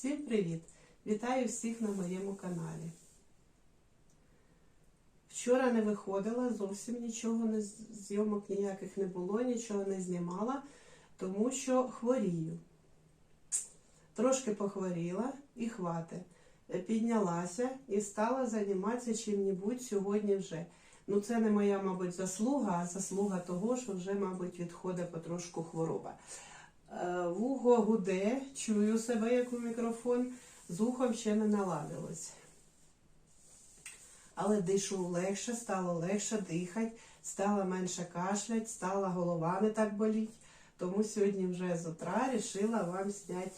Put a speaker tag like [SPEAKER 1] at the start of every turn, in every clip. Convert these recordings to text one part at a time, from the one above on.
[SPEAKER 1] Всім привіт! Вітаю всіх на моєму каналі. Вчора не виходила, зовсім нічого не зйомок ніяких не було, нічого не знімала, тому що хворію. Трошки похворіла і хвати. Піднялася і стала займатися чим-небудь сьогодні вже. Ну, це не моя, мабуть, заслуга, а заслуга того, що вже, мабуть, відходить потрошку хвороба. Е, Вухо гуде, чую себе як у мікрофон, з ухом ще не наладилось. Але дишу легше, стало легше дихати, стало менше кашлять, стала голова не так боліть. Тому сьогодні вже з утра вирішила вам зняти.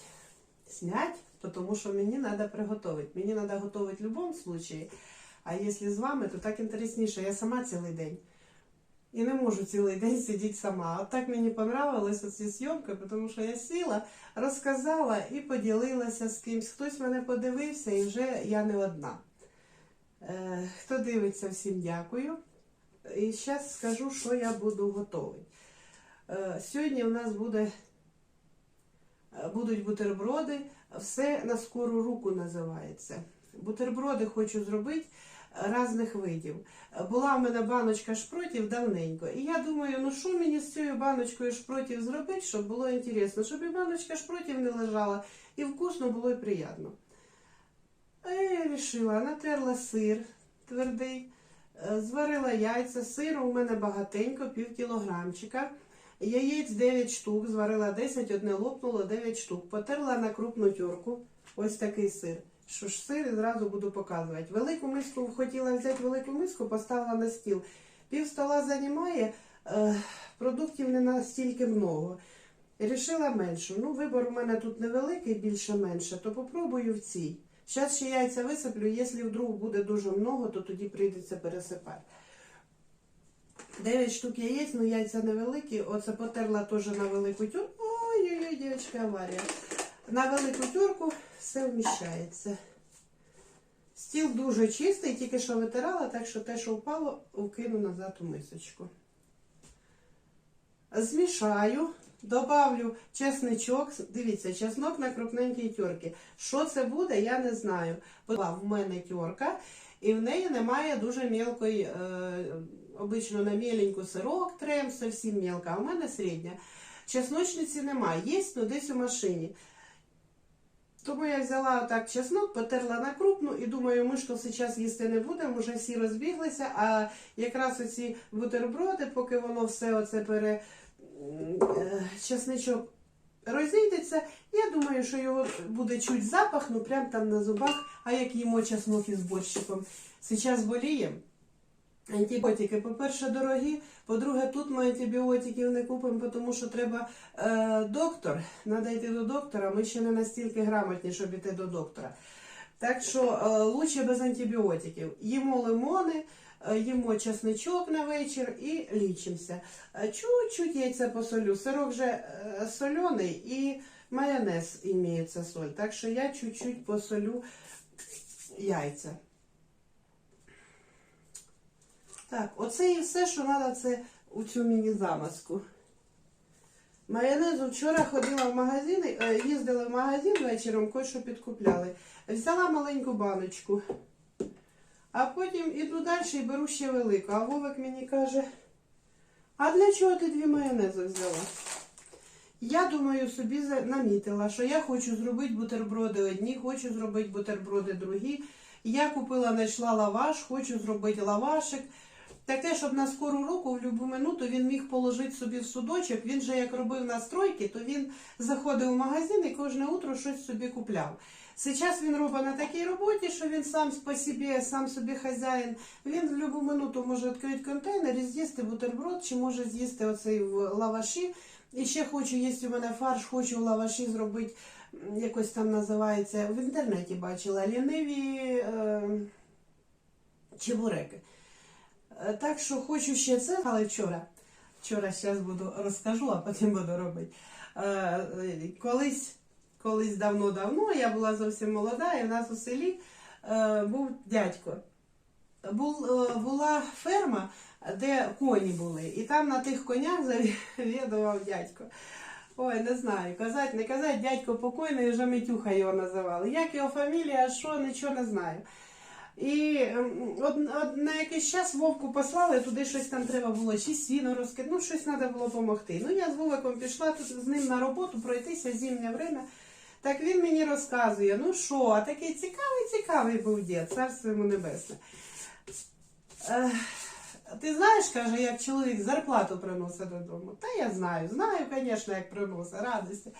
[SPEAKER 1] Снять, тому що мені треба приготувати. Мені треба готувати в будь-якому випадку. А якщо з вами, то так інтересніше. Я сама цілий день. І не можу цілий день сидіти сама. От так мені понравилася ця зйомка, тому що я сіла, розказала і поділилася з кимсь. Хтось мене подивився і вже я не одна. Е, хто дивиться, всім дякую. І зараз скажу, що я буду готувати. Е, сьогодні у нас буде, е, будуть бутерброди. Все на скору руку називається. Бутерброди хочу зробити різних видів. Була в мене баночка шпротів давненько. І я думаю, ну що мені з цією баночкою шпротів зробити, щоб було інтересно, щоб і баночка шпротів не лежала, і вкусно було, і приємно. Я вирішила, натерла сир твердий, е, зварила яйця, сиру у мене багатенько, пів кілограмчика. Яєць 9 штук, зварила 10, одне лопнуло 9 штук. Потерла на крупну тюрку. Ось такий сир. Що ж сир і зразу буду показувати. Велику миску хотіла взяти велику миску, поставила на стіл. Пів стола займає, е, продуктів не настільки много. Рішила меншу. Ну, вибор у мене тут невеликий, більше-менше, то попробую в цій. Зараз ще яйця висиплю, якщо вдруг буде дуже много, то тоді прийдеться пересипати. 9 штук яєць, ну яйця невеликі. Оце потерла теж на велику тюрку. Ой-ой-ой, дівчатка, аварія. На велику тюрку все вміщається. Стіл дуже чистий, тільки що витирала, так що те, що впало, вкину назад у мисочку. Змішаю, добавлю чесничок. Дивіться, чеснок на крупненькій тюрки. Що це буде, я не знаю. Була в мене тюрка, і в неї немає дуже мілкої, е, обично на міленьку сирок трем, зовсім мілка, а в мене середня. Чесночниці немає, є ну, десь у машині. Тому я взяла так чеснок, потерла на крупну і думаю, ми що зараз їсти не будемо, вже всі розбіглися, а якраз оці бутерброди, поки воно все оце пере е, чесничок розійдеться, я думаю, що його буде чуть запах, ну прям там на зубах, а як їмо чеснок із борщиком. Зараз боліємо. Антибіотики, по-перше, дорогі, по-друге, тут ми антибіотиків не купимо, тому що треба е, доктор. Треба йти до доктора. Ми ще не настільки грамотні, щоб йти до доктора. Так що е, лучше без антибіотиків. Їмо лимони, е, їмо чесничок на вечір і лічимося. Е, Чуть-чуть яйця посолю. Сирок вже е, соляний і майонез імеється соль. Так що я чуть-чуть посолю яйця. Так, оце і все, що треба, це у цю міні-замазку. Майонезу вчора ходила в магазин, е, їздила в магазин вечором, кое-що підкупляли. Взяла маленьку баночку. А потім іду далі і беру ще велику. А Вовик мені каже, а для чого ти дві майонези взяла? Я думаю, собі намітила, що я хочу зробити бутерброди одні, хочу зробити бутерброди другі. Я купила, знайшла лаваш, хочу зробити лавашик. Таке, щоб на скору руку в будь-яку минуту він міг положити собі в судочок. Він же як робив настройки, то він заходив в магазин і кожне утро щось собі купляв. Зараз він робить на такій роботі, що він сам по собі, сам собі хазяїн. Він в будь-яку минуту може відкрити контейнер і з'їсти бутерброд, чи може з'їсти оцей в лаваші. І ще хочу, є у мене фарш, хочу в лаваші зробити, якось там називається, в інтернеті бачила, ліниві е, чебуреки. Е, Так що хочу ще це, але вчора. Вчора зараз буду розкажу, а потім буду робити. Е, е, Колись, колись давно-давно я була зовсім молода, і в нас у селі був дядько. Була ферма, де коні були, і там на тих конях завідував дядько. Ой, не знаю, казать, не казать, дядько покойний, вже Митюха його називали. Як його фамілія, що, нічого не знаю. І ем, на якийсь час Вовку послали, туди щось там треба було, чи сіно розкид, ну щось треба було допомогти. Ну я з Вовиком пішла тут з ним на роботу пройтися зимнє время. Так він мені розказує, ну що, а такий цікавий, цікавий був дід, царство йому небесне. Ти знаєш, каже, як чоловік зарплату приносить додому. Та я знаю, знаю, звісно, як приносить, радості.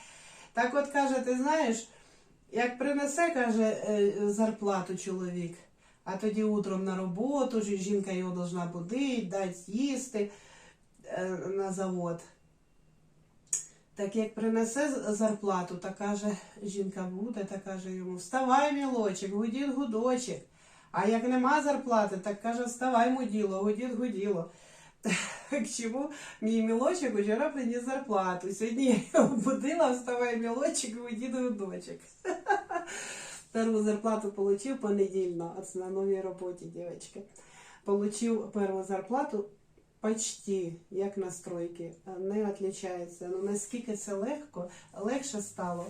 [SPEAKER 1] Так от каже, ти знаєш, як принесе, каже, е, зарплату чоловік, а тоді утром на роботу, жінка його должна будити, дати їсти е, на завод. Так як принесе зарплату, та каже, жінка буде, та каже йому, вставай, мілочок, гудіт гудочок. А як нема зарплати, так каже, вставай, муділо, гудіт гуділо. Так чому мій мілочок вчора приніс зарплату. Сьогодні я його будила, вставай, мілочок, гудіт гудочок. Перву зарплату получив понедільно, от на новій роботі, дівчатки. Получив перву зарплату почти, як на стройки, не відрізняється. Ну наскільки це легко, легше стало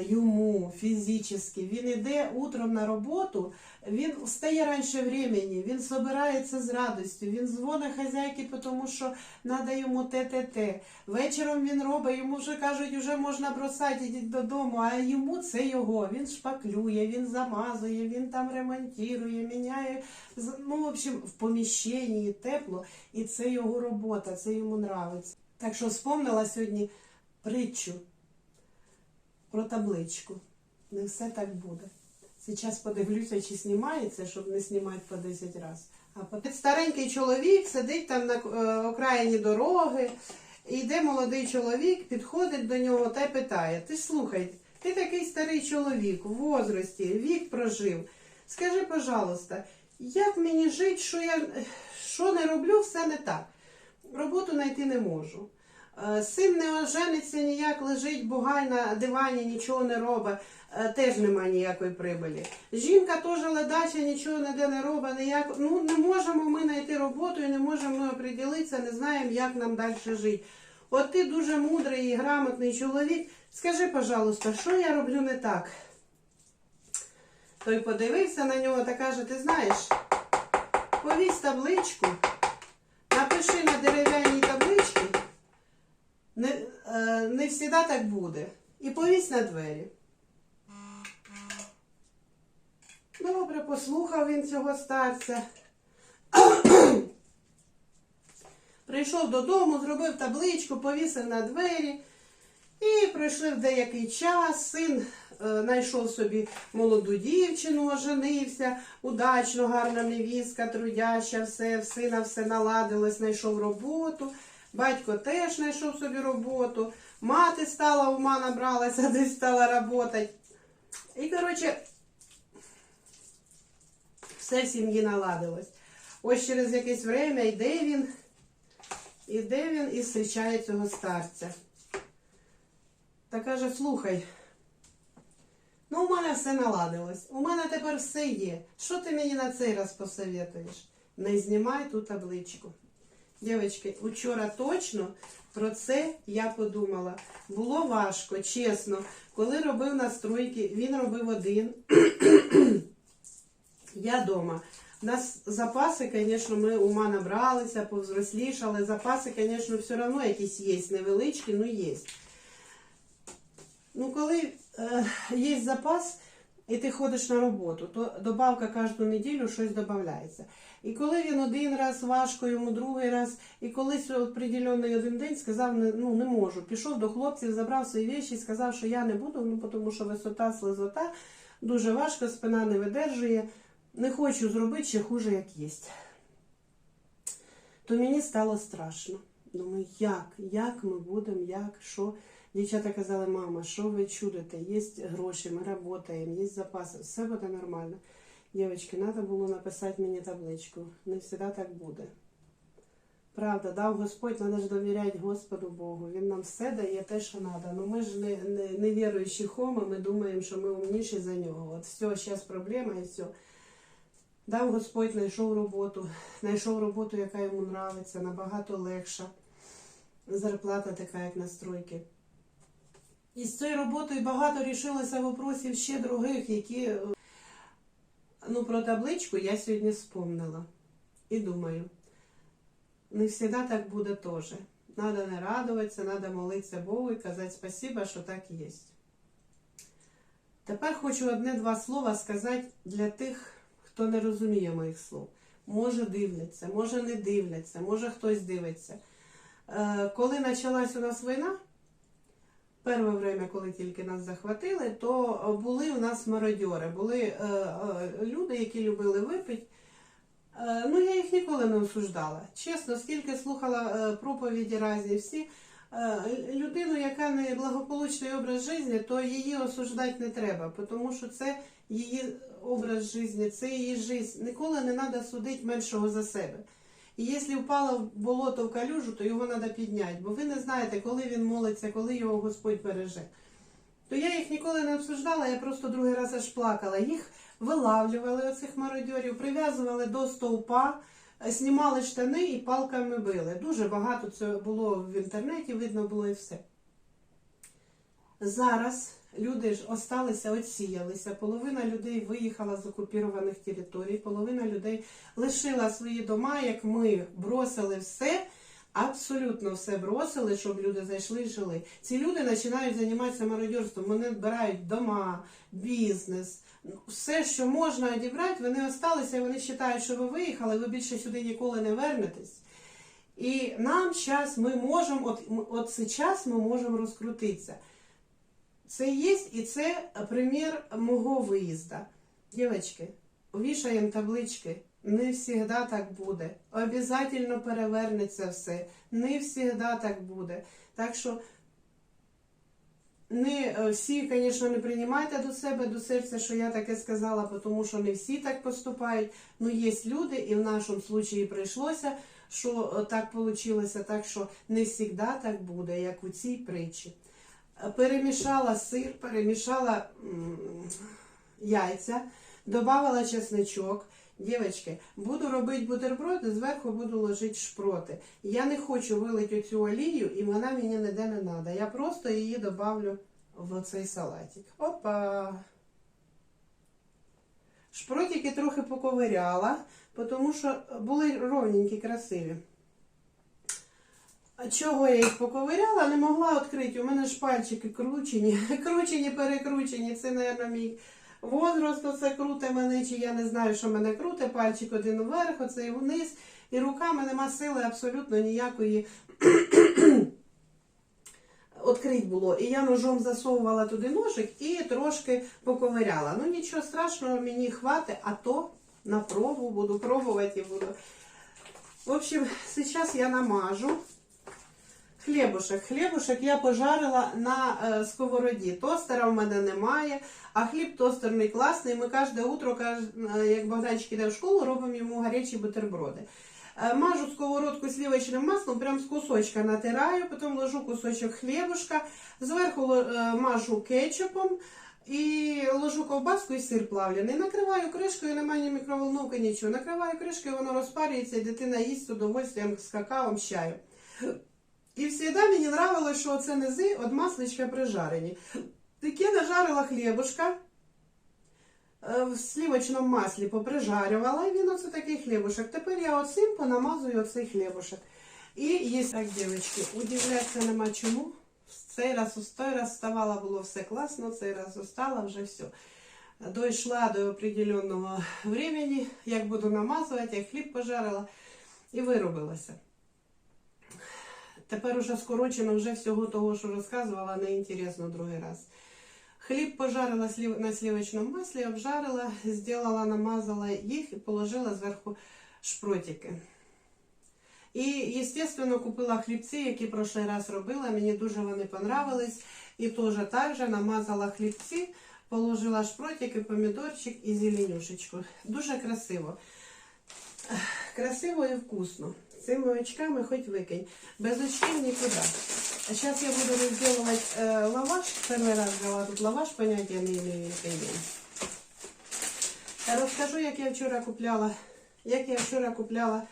[SPEAKER 1] йому фізично. Він іде утром на роботу, він встає раніше времени, він збирається з радістю, він дзвонить хазяйки, тому що треба йому те-те-те. Вечором він робить, йому вже кажуть, вже можна бросати, ідіть додому, а йому це його. Він шпаклює, він замазує, він там ремонтує, міняє. Ну, в общем, в поміщенні тепло, і це його робота, це йому нравиться. Так що вспомнила сьогодні притчу про табличку. Не все так буде. Зараз подивлюся, чи знімається, щоб не знімати по 10 разів. А старенький чоловік сидить там на е, окраїні дороги, йде молодий чоловік, підходить до нього та й питає: Ти слухай, ти такий старий чоловік у возрасті, вік прожив. Скажи, пожалуйста, як мені жити, що я що не роблю, все не так. Роботу знайти не можу. Е, Син не ожениться ніяк, лежить бугай на дивані, нічого не робить, е, теж немає ніякої прибилі. Жінка теж ледача, нічого ніде не робить, ніяк... ну не можемо ми знайти роботу і не можемо оприділитися, не знаємо, як нам далі жити. От ти дуже мудрий і грамотний чоловік. Скажи, пожалуйста, що я роблю не так? Той подивився на нього та каже: ти знаєш, повісь табличку, напиши на дерев'яній не, е, завжди так буде. І повісь на двері. Добре, послухав він цього старця. Прийшов додому, зробив табличку, повісив на двері. І пройшли в деякий час. Син е, знайшов собі молоду дівчину, оженився, удачно, гарна невістка, трудяща, все, в сина все наладилось, знайшов роботу. Батько теж знайшов собі роботу. Мати стала, ума набралася, десь стала працювати. І, коротше, все в сім'ї наладилось. Ось через якесь время йде він, іде він і зустрічає цього старця. Та каже, слухай, ну у мене все наладилось, у мене тепер все є. Що ти мені на цей раз посоветуєш? Не знімай ту табличку. Дівчатки, вчора точно про це я подумала. Було важко, чесно. Коли робив настройки, він робив один. Я дома. У нас запаси, звісно, ми ума набралися, повзрослішали. Запаси, звісно, все одно якісь є, невеличкі, але є. Ну, коли е, є запас, і ти ходиш на роботу, то добавка кожну неділю щось додається. І коли він один раз важко, йому другий раз, і колись определений один день сказав, ну не можу. Пішов до хлопців, забрав свої речі і сказав, що я не буду, ну тому що висота, слизота, дуже важко, спина не видержує. Не хочу зробити ще хуже, як є. То мені стало страшно. Думаю, як? Як ми будемо, як, що? Дівчата казали, мама, що ви чудите? Є гроші, ми працюємо, є запаси, все буде нормально. Дівчатки, треба було написати мені табличку. Не завжди так буде. Правда, дав Господь, треба ж довіряти Господу Богу. Він нам все дає те, що треба. Ну ми ж не, не, не віруючі хоми, ми думаємо, що ми умніші за нього. От все, зараз проблема і все. Дав Господь, знайшов роботу, знайшов роботу, яка йому нравиться, набагато легша. зарплата така, як на стройки. І з цією роботою багато рішилося вопросів ще других, які е, ну, про табличку я сьогодні спомнила. І думаю, не завжди так буде теж. Надо не радуватися, треба молитися Богу і казати спасіба, що так є. Тепер хочу одне-два слова сказати для тих, хто не розуміє моїх слов. Може дивляться, може не дивляться, може хтось дивиться. Е, Коли почалась у нас війна, перше время, коли тільки нас захватили, то були у нас мародьори, були е, е, люди, які любили випити. Е, Ну, я їх ніколи не осуждала. Чесно, скільки слухала е, проповіді разні всі. е, Людину, яка не благополучний образ життя, то її осуждати не треба, тому що це її образ життя, це її життя. Ніколи не треба судити меншого за себе. І якщо впало в болото в калюжу, то його треба підняти, бо ви не знаєте, коли він молиться, коли його Господь береже. То я їх ніколи не обсуждала, я просто другий раз аж плакала. Їх вилавлювали оцих мародьорів, прив'язували до стовпа, знімали штани і палками били. Дуже багато це було в інтернеті, видно було і все. Зараз люди ж осталися, отсіялися. Половина людей виїхала з окупованих територій, половина людей лишила свої дома, як ми бросили все. Абсолютно все бросили, щоб люди зайшли і жили. Ці люди починають займатися мародерством. Вони збирають дома, бізнес, все, що можна одібрати, вони осталися, вони вважають, що ви виїхали, ви більше сюди ніколи не вернетесь. І нам зараз ми можемо, от, от зараз ми можемо розкрутитися. Це є і це примір мого виїзду. Дівчатки, вішаємо таблички. Не завжди так буде. Обязательно перевернеться все. Не завжди так буде. Так що не е, всі, звісно, не приймайте до себе, до серця, що я таке сказала, тому що не всі так поступають. Ну, є люди, і в нашому случаї прийшлося, що е, так вийшло, так що не завжди так буде, як у цій притчі. Перемішала сир, перемішала яйця, додавала чесничок. Дівчатки, буду робити бутерброди, зверху буду ложити шпроти. Я не хочу вилити цю олію, і вона мені ніде не треба. Я просто її добавлю в цей салатик. Опа! Шпротики трохи поковиряла, тому що були ровненькі, красиві. Чого я їх поковиряла, не могла відкрити. У мене ж пальчики кручені, кручені, перекручені. Це, мабуть, мій возраст оце круте мене, чи я не знаю, що мене круте, пальчик один вверх, оцей вниз. І руками нема сили абсолютно ніякої відкрити було. І я ножом засовувала туди ножик і трошки поковиряла. Ну нічого страшного, мені хватить, а то на пробу буду пробувати і буду. В общем, зараз я намажу. Хлібушек. Хлібушек я пожарила на е, сковороді. Тостера в мене немає, а хліб тостерний класний. Ми кожне утро, каж- е, як Богданчик іде в школу, робимо йому гарячі бутерброди. Е, Мажу сковородку сливочним маслом, прям з кусочка натираю, потім ложу кусочок хлібушка, зверху е, мажу кетчупом і ложу ковбаску і сир плавлений. Накриваю кришкою, немає ні мікроволновки, нічого. Накриваю кришкою, воно розпарюється, і дитина їсть з удовольствием з какао, з чаю. І завжди мені нравилось, що це низи від масличка прижарені. Таке нажарила хлібушка, е, в слівочному маслі поприжарювала, і він оце такий хлібушек. Тепер я оцим понамазую оцей хлібушек. І є так, дівчатки, удивлятися нема чому. В цей раз, у той раз вставала, було все класно, цей раз устала, вже все. Дійшла до определенного времени, як буду намазувати, як хліб пожарила, і виробилася. Тепер уже скорочено вже всього того, що розказувала, не інтересно другий раз. Хліб пожарила на сливочному маслі, обжарила, зробила, намазала їх і положила зверху шпротики. І, звісно, купила хлібці, які прошлий раз робила. Мені дуже вони понравились. І теж так же намазала хлібці, положила шпротики, помідорчик і зеленюшечку. Дуже красиво. Красиво і вкусно. Цими очками хоч викинь. Без очків нікуди. А зараз я буду розділувати е, лаваш. Перший раз взяла тут лаваш, поняття не який Розкажу, як я вчора купляла. Як я вчора купляла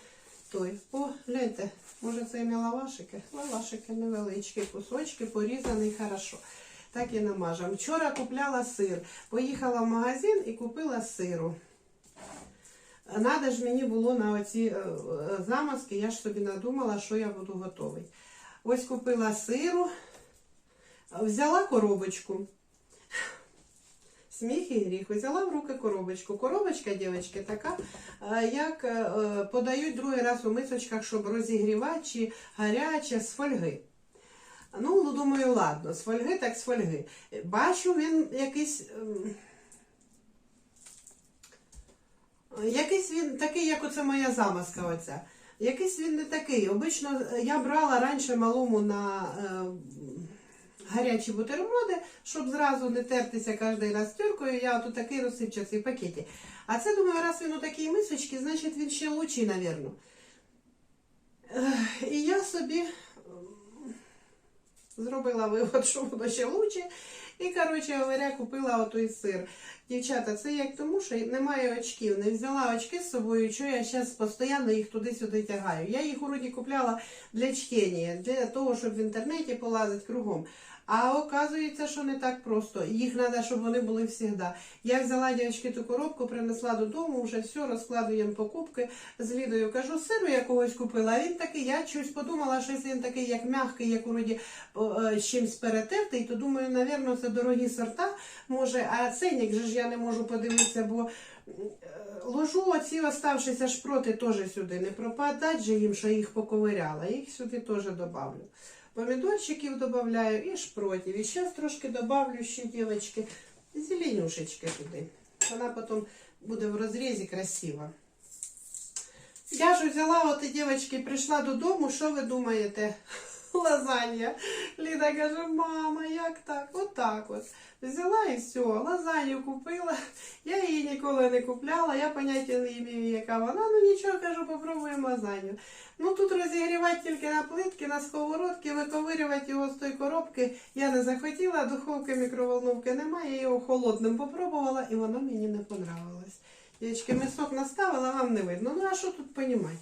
[SPEAKER 1] той. О, гляньте, Може це не лавашики? Лавашики невеличкі, кусочки, порізаний хорошо. Так і намажемо. Вчора купляла сир. Поїхала в магазин і купила сиру. Надо ж мені було на оці е, е, замазки, я ж собі надумала, що я буду готувати. Ось купила сиру, взяла коробочку. Сміх і гріх. Взяла в руки коробочку. Коробочка, дівчатки, така, е, як подають другий раз у мисочках, щоб розігрівати чи гаряче з фольги. Ну, думаю, ладно, з фольги так з фольги. Бачу, він якийсь. Якийсь він такий, як оце моя замазка оця. Якийсь він не такий. Обично я брала раніше малому на е, гарячі бутерброди, щоб зразу не тертися кожен раз теркою, я от такий розсипчастий в пакеті. А це, думаю, раз він у такій мисочці, значить він ще лучший, навірно. І я собі зробила вивод, що воно ще лучше. І, коротше говоря, купила отой сир. Дівчата, це як тому, що немає очків. Не взяла очки з собою, що я зараз постійно їх туди-сюди тягаю. Я їх уроді купляла для чтення, для того, щоб в інтернеті полазити кругом. А оказується, що не так просто. Їх треба, щоб вони були завжди. Я взяла дівчатки ту коробку, принесла додому, вже все, розкладуємо покупки. З Лідою кажу, сиру якогось купила. А він такий, я щось подумала, що він такий, як м'який, як вроді о, е, з чимось перетертий, то думаю, напевно, це дорогі сорта. Може, а ценник же ж я не можу подивитися, бо е, ложу оці оставшися шпроти теж сюди. Не пропадать же їм, що їх поковиряла. Їх сюди теж добавлю. Помідорчиків додаю і шпротів. І зараз трошки добавлю ще, дівчатки, зеленюшечки туди. Вона потім буде в розрізі красива. Я ж взяла, от і дівчатки, прийшла додому, що ви думаєте? Лазанья. Ліда каже, мама, як так? Отак от. Взяла і все, лазанью купила. Я її ніколи не купляла, я поняття не маю, яка вона. Ну нічого, кажу, попробуємо лазанью. Ну тут розігрівати тільки на плитки, на сковородки, виковирювати його з тої коробки я не захотіла, духовки мікроволновки немає, я його холодним попробувала і воно мені не понравилось. Дівчатки, мисок наставила, вам не видно. Ну а що тут понімати?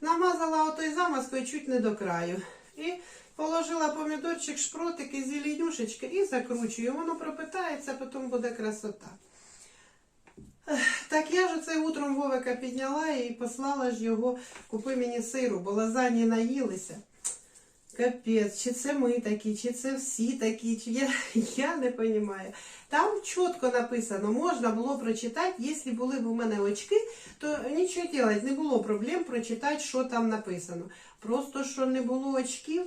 [SPEAKER 1] Намазала отой замазкою чуть не до краю. І положила помідорчик, шпротики, зеленюшечки і закручую. Воно пропитається, потім буде красота. Так я ж це утром Вовика підняла і послала ж його, купи мені сиру, бо лазані наїлися. Капець, чи це ми такі, чи це всі такі, чи я, я не розумію. Там чітко написано, можна було прочитати, якщо були б у мене очки, то нічого робити, не було проблем прочитати, що там написано. Просто що не було очків,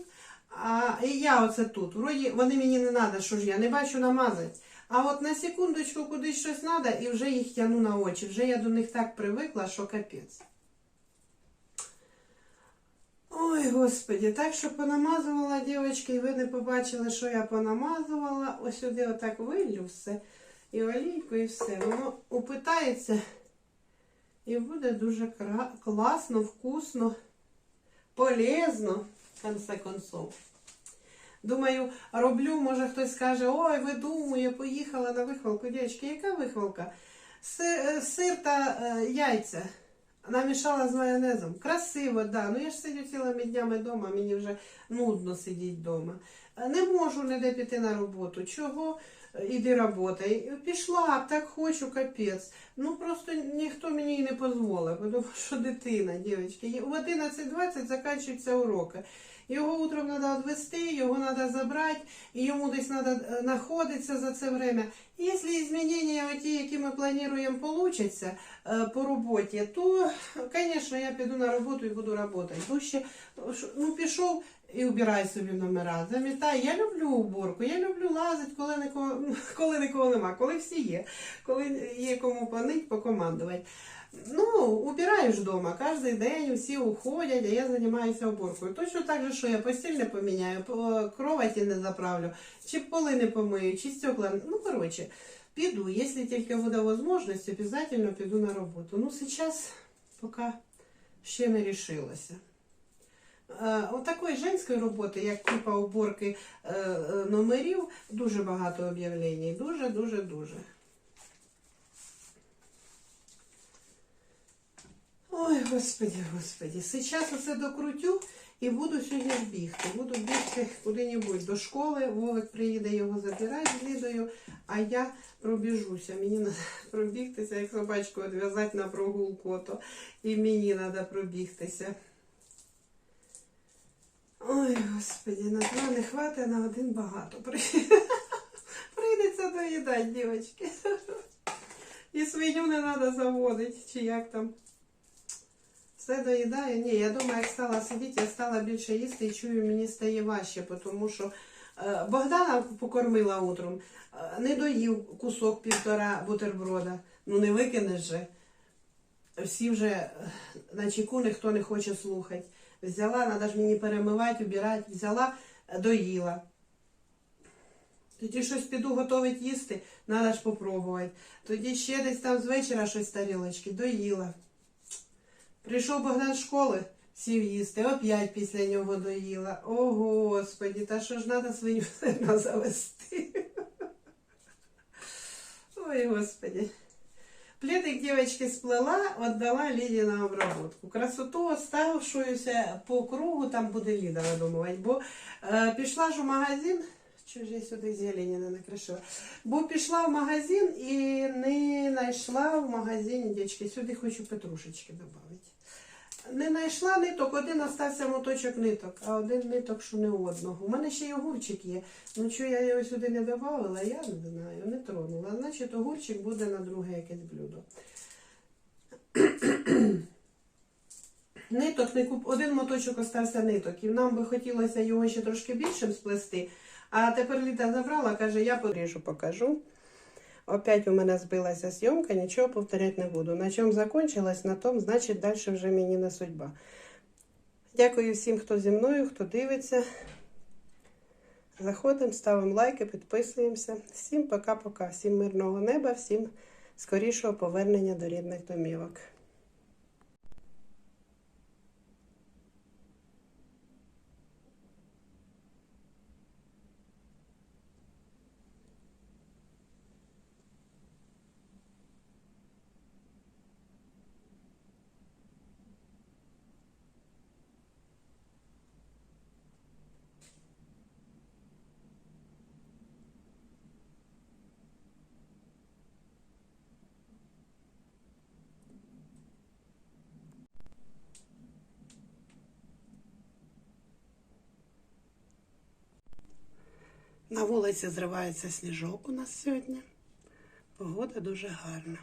[SPEAKER 1] а і я оце тут. Вроді вони мені не треба, що ж я не бачу намазати. А от на секундочку кудись щось треба і вже їх тяну на очі. Вже я до них так привикла, що капець. Ой, господі, так що понамазувала, дівчатки, і ви не побачили, що я понамазувала. Ось сюди отак виллю все. І олійку, і все. Воно упитається і буде дуже класно, вкусно, полезно, в концов. Думаю, роблю, може хтось скаже, ой, видумує, поїхала на вихвалку. Дівчатки, яка вихвалка? Сир, сир та е, яйця. Намішала з майонезом. Красиво, да. Ну я ж сидю цілими днями вдома, мені вже нудно сидіти вдома. Не можу ніде піти на роботу. Чого? Е, Іди роботай. Пішла, так хочу, капець. Ну просто ніхто мені і не дозволив, тому що дитина, дівчатки. В 11.20 закінчуються уроки. Його утром треба відвести, його треба забрати, йому десь треба знаходитися за це время. Якщо змінення, ті, які ми плануємо, получаться е, по роботі, то, звісно, я піду на роботу і буду працювати. Ну, пішов і убирай собі номера, замітай. Я люблю уборку, я люблю лазити, коли нікого, коли нікого нема, коли всі є, коли є кому понить, покомандувати. Ну, убираєш вдома кожен день, всі уходять, а я займаюся уборкою. Точно так же, що я постіль не поміняю, по- кроваті не заправлю, чи поли не помию, чи стекла. Ну, коротше, піду. Якщо тільки буде можливість, обов'язково піду на роботу. Ну, зараз поки ще не рішилася. Е, От такої женської роботи, як типа уборки е, е, номерів, дуже багато об'явлень. Дуже, дуже, дуже. Ой, господи, господи. Сейчас оце докрутю І буду сьогодні бігти. Буду бігти куди-небудь до школи. Вовик приїде його забирати з Лідою, а я пробіжуся. Мені треба пробігтися, як собачку відв'язати на прогулку, то і мені треба пробігтися. Ой, господи, на два не хватить, на один багато. Прийдеться доїдати, дівчатки. І свиню не треба заводити, чи як там. Все доїдаю. Ні, я думаю, як стала сидіти, я стала більше їсти і чую, мені стає важче, тому що е, Богдана покормила утром, е, не доїв кусок півтора бутерброда. Ну не викинеш же. Всі вже е, на чеку ніхто не хоче слухати. Взяла, треба ж мені перемивати, убирати, взяла, е, доїла. Тоді щось піду готувати їсти, треба ж попробувати. Тоді ще десь там з вечора щось тарілочки, доїла. Прийшов Богдан з школи, сів їсти, опять після нього доїла. О, Господі, та що ж треба свиню сильно завести. Ой, Господи. Плетик девочки сплела, віддала Ліді на обработку. Красоту оставшуюся по кругу, там буде Ліда видумувати, бо е, пішла ж у магазин, що ж сюди зелені не накришила, бо пішла в магазин і не знайшла в магазині, дівчатки, сюди хочу петрушечки додати. Не знайшла ниток, один остався моточок ниток, а один ниток, що не одного. У мене ще й огурчик є. Ну що я його сюди не додавала, я не знаю, не тронула. Значить, огурчик буде на друге якесь блюдо. Ниток не куп... один моточок остався ниток, і нам би хотілося його ще трошки більшим сплести. А тепер Літа забрала, каже, я поріжу, покажу. Опять у мене збилася зйомка, нічого повторяти не буду. На чому закончилась, на тому, значить, далі вже мені не судьба. Дякую всім, хто зі мною, хто дивиться. Заходимо, ставимо лайки, підписуємося. Всім пока-пока, всім мирного неба, всім скорішого повернення до рідних домівок. На вулиці зривається сніжок у нас сьогодні. Погода дуже гарна.